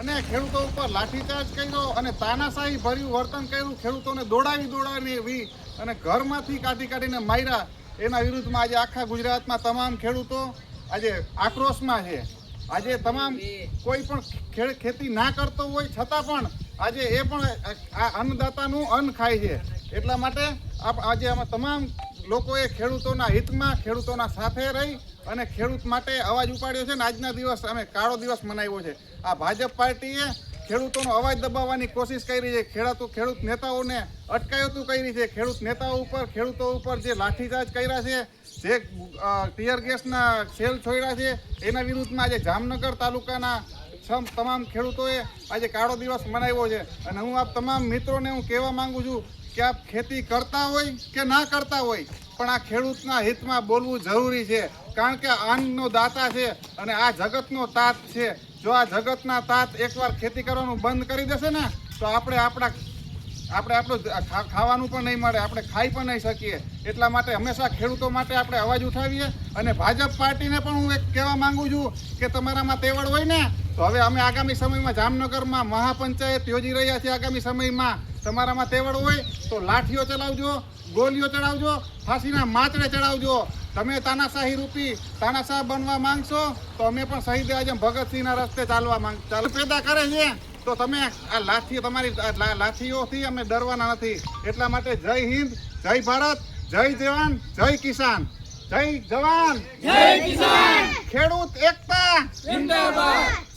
અને ખેડૂતો ઉપર લાઠીચાર્જ કર્યો અને તાનાશાહી ભર્યું વર્તન કર્યું, ખેડૂતોને દોડાવી દોડાવી અને ઘરમાંથી કાઢી કાઢીને માર્યા. એના વિરુદ્ધમાં આજે આખા ગુજરાતમાં તમામ ખેડૂતો આજે આક્રોશમાં છે. આજે તમામ કોઈ પણ ખેતી ના કરતો હોય, છતાં પણ આજે એ પણ આ અન્નદાતાનું અન્ન ખાય છે. એટલા માટે આજે અમે તમામ લોકોએ ખેડૂતોના હિતમાં ખેડૂતોના સાથે રહી અને ખેડૂત માટે અવાજ ઉપાડ્યો છે ને આજના દિવસ અમે કાળો દિવસ મનાવ્યો છે. આ ભાજપ પાર્ટીએ ખેડૂતોનો અવાજ દબાવવાની કોશિશ કરી છે. ખેડૂતો ખેડૂત નેતાઓને અટકાયતું કરી છે. ખેડૂત નેતાઓ ઉપર, ખેડૂતો ઉપર જે લાઠીચાર્જ કર્યા છે, જે ટીયર ગેસના સેલ છોડ્યા છે, એના વિરુદ્ધમાં આજે જામનગર તાલુકાના સમ, તમામ ખેડૂતોએ આજે કાળો દિવસ મનાવ્યો છે. અને હું આપ તમામ મિત્રોને હું કહેવા માંગુ છું કે આપ ખેતી કરતા હોય કે ના કરતા હોય, પણ આ ખેડૂતના હિતમાં બોલવું જરૂરી છે. કારણ કે અન્નનો દાતા છે અને આ જગતનો તાત છે. જો આ જગતના તાત એકવાર ખેતી કરવાનું બંધ કરી દેશે ને, તો આપણે આપણા, આપણે આપણું ખાવાનું પણ નહીં મળે, આપણે ખાઈ પણ નહીં શકીએ. એટલા માટે હંમેશા ખેડૂતો માટે આપણે અવાજ ઉઠાવીએ. અને ભાજપ પાર્ટીને પણ હું એક કહેવા માગું છું કે તમારામાં તેવડ હોય ને તો હવે અમે આગામી સમયમાં જામનગરમાં મહાપંચાયત યોજી રહ્યા છીએ. આગામી સમયમાં તમારામાં તેવડ હોય તો લાઠીઓ ચલાવજો ગોલીઓ ચડાવજો ફાંસીના માચડે ચડાવજો. તમે તાનાશાહી રૂપી તાનાશાહ બનવા માંગશો તો અમે પણ શહીદ આજમ ભગતસિંહના રસ્તે ચાલવા માંગ ચાલ પેદા કરે છે. તો તમે આ લાઠી તમારી લાઠીઓથી અમે ડરવાના નથી. એટલા માટે જય હિન્દ જય ભારત જય જવાન જય કિસાન. જય જવાન. જય કિસાન. ખેડૂત એકતા. જિંદાબાદ.